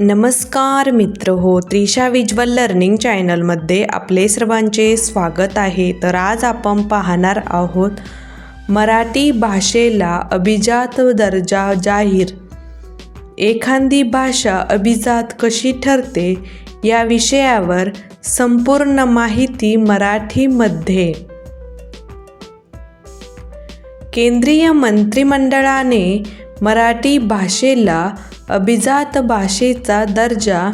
नमस्कार मित्र हो त्रिशा विज्वल लर्निंग चॅनलमध्ये आपले सर्वांचे स्वागत आहे. तर आज आपण पाहणार आहोत मराठी भाषेला अभिजात दर्जा जाहीर. एखादी भाषा अभिजात कशी ठरते या विषयावर संपूर्ण माहिती मराठीमध्ये. केंद्रीय मंत्रिमंडळाने मराठी भाषेला अभिजात भाषेचा दर्जा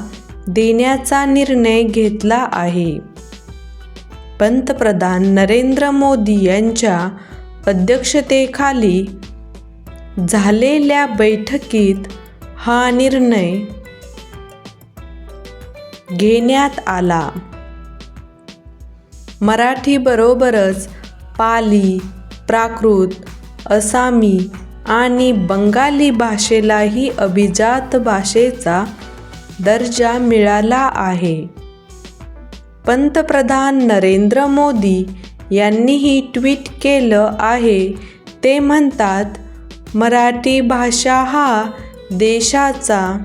देण्याचा निर्णय घेतला आहे. पंतप्रधान नरेंद्र मोदी यांच्या अध्यक्षतेखाली झालेल्या बैठकीत हा निर्णय घेण्यात आला. मराठीबरोबरच पाली प्राकृत असामी आणि बंगाली भाषेलाही अभिजात भाषेचा दर्जा मिळाला आहे. पंतप्रधान नरेंद्र मोदी यांनीही ट्विट केलं आहे. ते म्हणतात मराठी भाषा हा देशाचा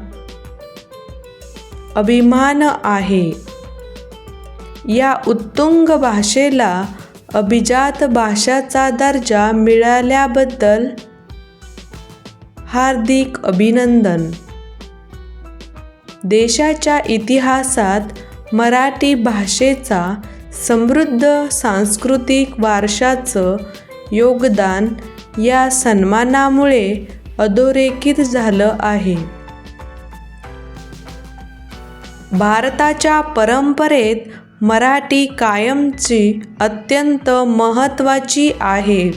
अभिमान आहे. या उत्तुंग भाषेला अभिजात भाषाचा दर्जा मिळाल्याबद्दल हार्दिक अभिनंदन. देशाच्या इतिहासात मराठी भाषेचा समृद्ध सांस्कृतिक वारशाचं योगदान या सन्मानामुळे अधोरेखित झालं आहे. भारताच्या परंपरेत मराठी कायमची अत्यंत महत्त्वाची आहे.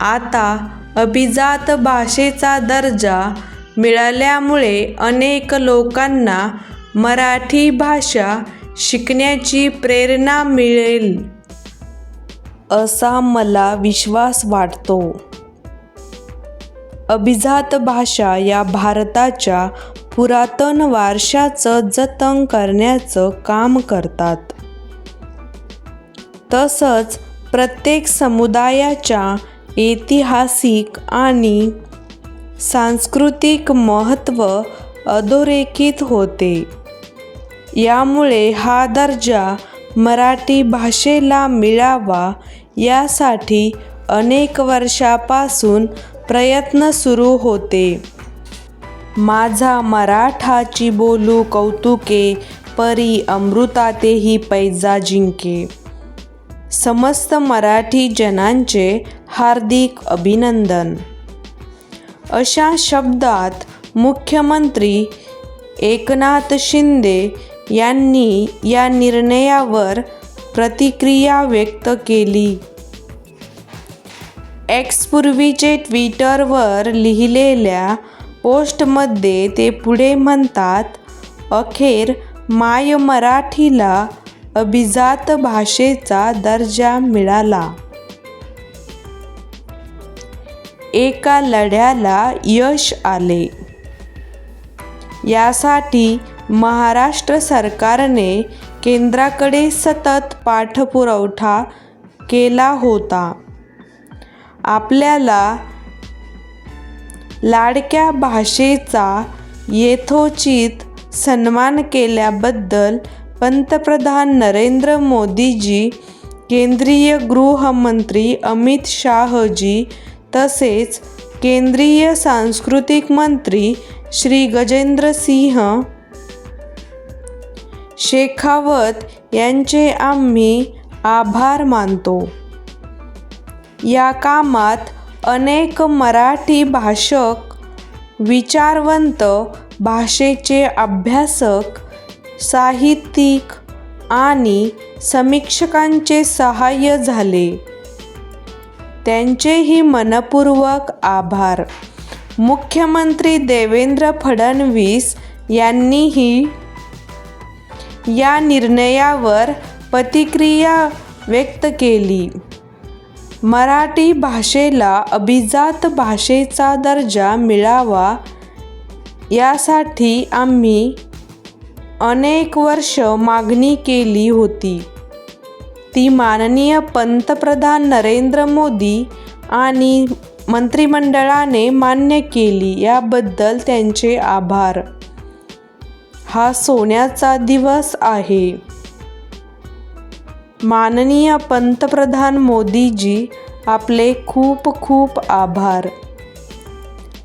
आता अभिजात भाषेचा दर्जा मिळाल्यामुळे अनेक लोकांना मराठी भाषा शिकण्याची प्रेरणा मिळेल असा मला विश्वास वाटतो. अभिजात भाषा या भारताच्या पुरातन वारशाचं जतन करण्याचं काम करतात. तसंच प्रत्येक समुदायाच्या ऐतिहासिक आणि सांस्कृतिक महत्त्व अधोरेखित होते. यामुळे हा दर्जा मराठी भाषेला मिळावा यासाठी अनेक वर्षापासून प्रयत्न सुरू होते. माझा मराठाची बोलू कौतुके परी अमृतातेही पैजा जिंके. समस्त मराठी जनांचे हार्दिक अभिनंदन. अशा शब्दात मुख्यमंत्री एकनाथ शिंदे यांनी या निर्णयावर प्रतिक्रिया व्यक्त केली. एक्सपूर्वीचे ट्विटरवर लिहिलेल्या पोस्टमध्ये ते पुढे म्हणतात अखेर माय मराठीला अभिजात भाषेचा दर्जा मिळाला. एका लढ्याला यश आले. यासाठी महाराष्ट्र सरकारने केंद्राकडे सतत पाठपुरवठा केला होता. आपल्याला लाडक्या भाषेचा यथोचित सन्मान केल्याबद्दल पंतप्रधान नरेंद्र मोदीजी केंद्रीय गृहमंत्री अमित शाहजी तसेच केंद्रीय सांस्कृतिक मंत्री श्री गजेंद्र सिंह शेखावत यांचे आम्ही आभार मानतो. या कामात अनेक मराठी भाषक विचारवंत भाषेचे अभ्यासक साहित्यिक आणि समीक्षकांचे सहाय्य झाले. त्यांचेही मनपूर्वक आभार. मुख्यमंत्री देवेंद्र फडणवीस यांनीही या निर्णयावर प्रतिक्रिया व्यक्त केली. मराठी भाषेला अभिजात भाषेचा दर्जा मिळावा यासाठी आम्ही अनेक वर्ष मागणी केली होती. ती माननीय पंतप्रधान नरेंद्र मोदी आणि मंत्रिमंडळाने मान्य केली याबद्दल त्यांचे आभार. हा सोन्याचा दिवस आहे. माननीय पंतप्रधान मोदीजी आपले खूप खूप आभार.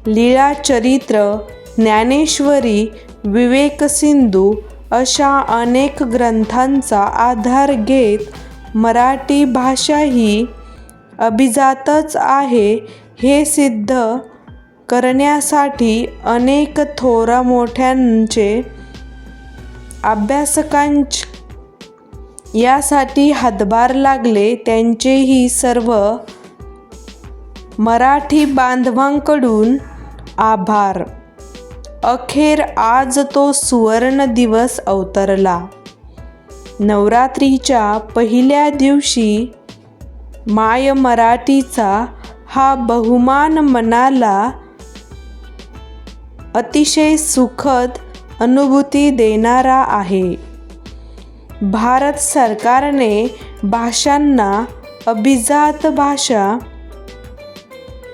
लीळा चरित्र ज्ञानेश्वरी विवेकसिंधू अशा अनेक ग्रंथांचा आधार घेत मराठी भाषा ही अभिजातच आहे हे सिद्ध करण्यासाठी अनेक थोरा मोठ्यांचे अभ्यासकांच यासाठी हातभार लागले. त्यांचेही सर्व मराठी बांधवांकडून आभार. अखेर आज तो सुवर्ण दिवस अवतरला. नवरात्रीच्या पहिल्या दिवशी माय मराठीचा हा बहुमान मनाला अतिशय सुखद अनुभूती देणारा आहे. भारत सरकारने भाषांना अभिजात भाषा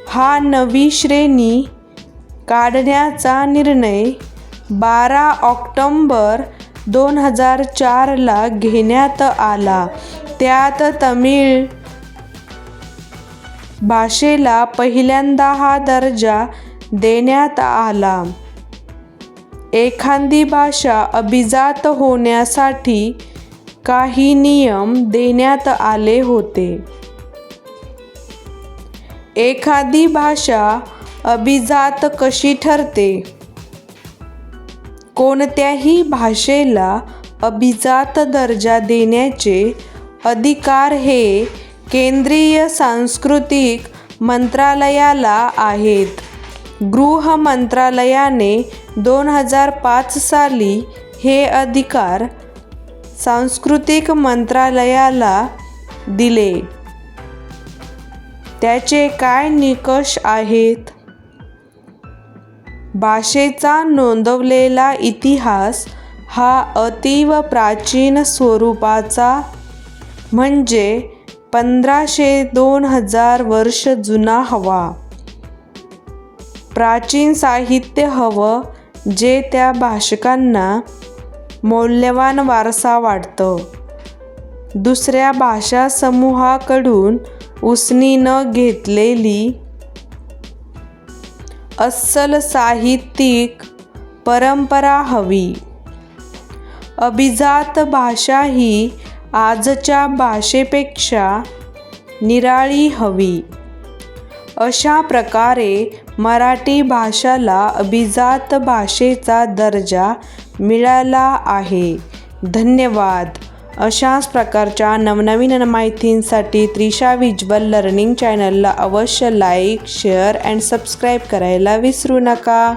हा नवी श्रेणी काढण्याचा निर्णय बारा ऑक्टोंबर दोन हजार चारला घेण्यात आला. त्यात तमिळ भाषेला पहिल्यांदा हा दर्जा देण्यात आला. एखादी भाषा अभिजात होण्यासाठी काही नियम देण्यात आले होते. एखादी भाषा अभिजात कशी ठरते? कोणत्याही भाषेला अभिजात दर्जा देण्याचे अधिकार हे केंद्रीय सांस्कृतिक मंत्रालयाला आहेत. गृह मंत्रालयाने दोन हजार पाच साली हे अधिकार सांस्कृतिक मंत्रालयाला दिले. त्याचे काय निकष आहेत? भाषेचा नोंदवलेला इतिहास हा अतीव प्राचीन स्वरूपाचा म्हणजे पंधराशे दोन हजार वर्ष जुना हवा. प्राचीन साहित्य हवं जे त्या भाषकांना मौल्यवान वारसा वाटतं. दुसऱ्या भाषा समूहाकडून उसनी न घेतलेली अस्सल साहित्यिक परंपरा हवी. अभिजात भाषा ही आजच्या भाषेपेक्षा निराळी हवी. अशा प्रकारे मराठी भाषाला अभिजात भाषेचा दर्जा मिळाला आहे. धन्यवाद. अशाच प्रकारच्या नवनवीन माहितींसाठी त्रिशा विज्वल लर्निंग चॅनलला अवश्य लाईक शेअर अँड सबस्क्राईब करायला विसरू नका.